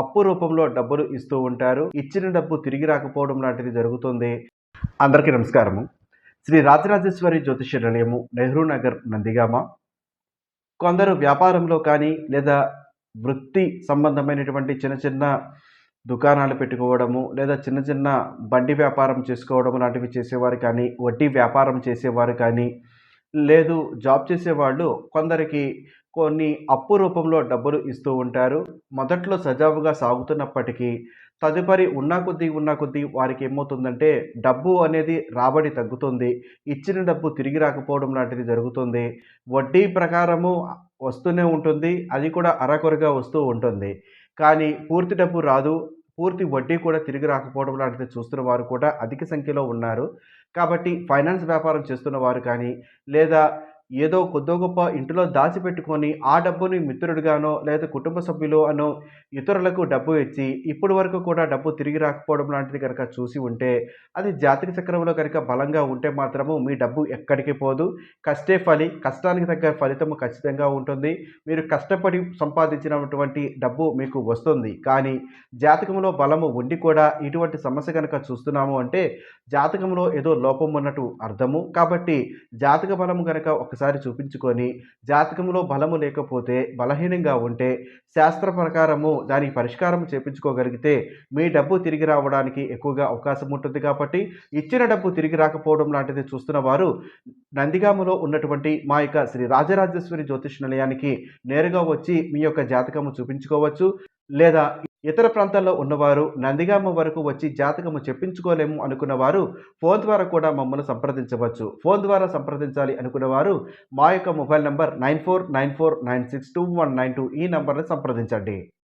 అప్పు రూపంలో డబ్బులు ఇస్తూ ఉంటారు. ఇచ్చిన డబ్బు తిరిగి రాకపోవడం లాంటిది జరుగుతుంది. అందరికీ నమస్కారము. శ్రీ రాజరాజేశ్వరి జ్యోతిష నిలయము నెహ్రూ నగర్ నందిగామ. కొందరు వ్యాపారంలో కానీ లేదా వృత్తి సంబంధమైనటువంటి చిన్న చిన్న దుకాణాలు పెట్టుకోవడము లేదా చిన్న చిన్న బండి వ్యాపారం చేసుకోవడం లాంటివి చేసేవారు కానీ వడ్డీ వ్యాపారం చేసేవారు కానీ లేదు జాబ్ చేసేవాళ్ళు కొందరికి కొన్ని అప్పు రూపంలో డబ్బులు ఇస్తూ ఉంటారు. మొదట్లో సజావుగా సాగుతున్నప్పటికీ తదుపరి ఉన్న కొద్దీ ఉన్న కొద్దీ వారికి ఏమవుతుందంటే డబ్బు అనేది రాబడి తగ్గుతుంది. ఇచ్చిన డబ్బు తిరిగి రాకపోవడం లాంటిది జరుగుతుంది. వడ్డీ ప్రకారము వస్తూనే ఉంటుంది. అది కూడా అరకొరగా వస్తూ ఉంటుంది. కానీ పూర్తి డబ్బు రాదు. పూర్తి వడ్డీ కూడా తిరిగి రాకపోవడం లాంటిది చూస్తున్న వారు కూడా అధిక సంఖ్యలో ఉన్నారు. కాబట్టి ఫైనాన్స్ వ్యాపారం చేస్తున్న వారు కానీ లేదా ఏదో కొద్దో గొప్ప ఇంటిలో దాచిపెట్టుకొని ఆ డబ్బుని మిత్రుడిగానో లేదా కుటుంబ సభ్యులు అనో ఇతరులకు డబ్బు ఇచ్చి ఇప్పటి వరకు కూడా డబ్బు తిరిగి రాకపోవడం లాంటిది కనుక చూసి ఉంటే అది జాతక చక్రంలో కనుక బలంగా ఉంటే మాత్రము మీ డబ్బు ఎక్కడికి పోదు. కష్టే ఫలి కష్టానికి తగ్గ ఫలితము ఖచ్చితంగా ఉంటుంది. మీరు కష్టపడి సంపాదించినటువంటి డబ్బు మీకు వస్తుంది. కానీ జాతకంలో బలము ఉండి కూడా ఇటువంటి సమస్య కనుక చూస్తున్నాము అంటే జాతకంలో ఏదో లోపం ఉన్నట్టు అర్థము. కాబట్టి జాతక బలము కనుక ఒకసారి చూపించుకొని జాతకంలో బలము లేకపోతే బలహీనంగా ఉంటే శాస్త్ర ప్రకారము దానికి పరిష్కారం చేపించుకోగలిగితే మీ డబ్బు తిరిగి రావడానికి ఎక్కువగా అవకాశం ఉంటుంది కాబట్టి ఇచ్చిన డబ్బు తిరిగి రాకపోవడం లాంటిది చూస్తున్న వారు నందిగామలో ఉన్నటువంటి మా యొక్క శ్రీ రాజరాజేశ్వరి జ్యోతిష్ నిలయానికి నేరుగా వచ్చి మీ యొక్క జాతకము చూపించుకోవచ్చు. లేదా ఇతర ప్రాంతాల్లో ఉన్నవారు నందిగామ వరకు వచ్చి జాతకము చెప్పించుకోలేము అనుకున్న వారు ఫోన్ ద్వారా కూడా మమ్మల్ని సంప్రదించవచ్చు. ఫోన్ ద్వారా సంప్రదించాలి అనుకున్న వారు మా యొక్క mobile number nine four nine four nine six two one nine two ఈ నంబర్ని సంప్రదించండి.